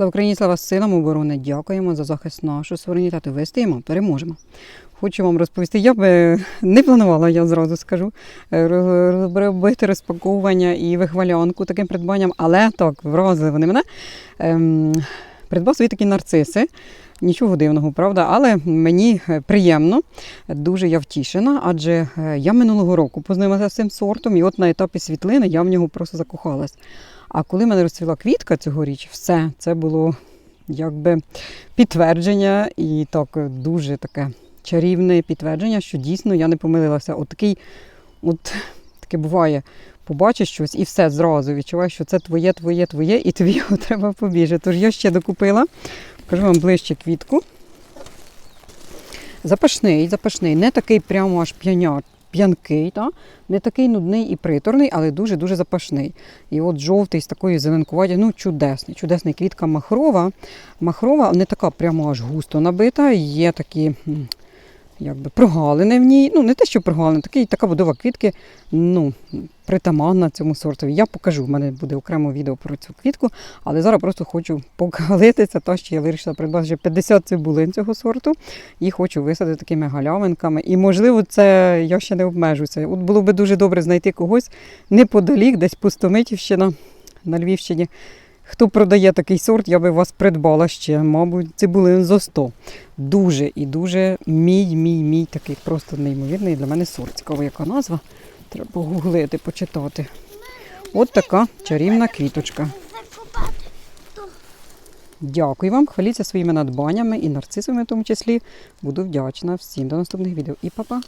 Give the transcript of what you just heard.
Слава Україні, слава силам оборони. Дякуємо за захист нашого суверенітету. Вистоїмо, переможемо. Хочу вам розповісти. Я би не планувала, я зразу скажу, е, робити розпаковування і вихвалянку таким придбанням, але так, вразили вони мене. Ем, придбав собі такі нарциси. Нічого дивного, правда, але мені е, приємно, дуже я втішена, адже е, я минулого року познайомилася з цим сортом, і от на етапі світлини я в нього просто закохалась. А коли мене розцвіла квітка цьогоріч, все це було якби підтвердження і так е, дуже таке чарівне підтвердження, що дійсно я не помилилася. От такий, от таке буває. Побачиш щось і все зразу відчуваєш, що це твоє, твоє, твоє, і тобі його треба побіжати. Тож я ще докупила. Покажу вам ближче квітку. Запашний, запашний, не такий прямо аж п'яняр, п'янкий, та? не такий нудний і приторний, але дуже-дуже запашний. І от жовтий з такої зеленкуваті, ну чудесний, чудесний квітка махрова. Махрова не така прямо аж густо набита, є такі якби прогалини в ній. Ну, не те, що прогалини, такий, така будова квітки, ну, притаманна цьому сортові. Я покажу, в мене буде окремо відео про цю квітку, але зараз просто хочу похвалитися, то що я вирішила придбати вже 50 цибулин цього сорту і хочу висадити такими галявинками. І, можливо, це я ще не обмежуся. От було би дуже добре знайти когось неподалік, десь Пустомитівщина на Львівщині. Хто продає такий сорт, я би вас придбала ще, мабуть, цибулин за 100. Дуже і дуже мій, мій, мій такий просто неймовірний для мене сорт. Цікаво, яка назва. Треба погуглити, почитати. От така чарівна квіточка. Дякую вам, хваліться своїми надбаннями і нарцисами в тому числі. Буду вдячна всім до наступних відео. І па-па!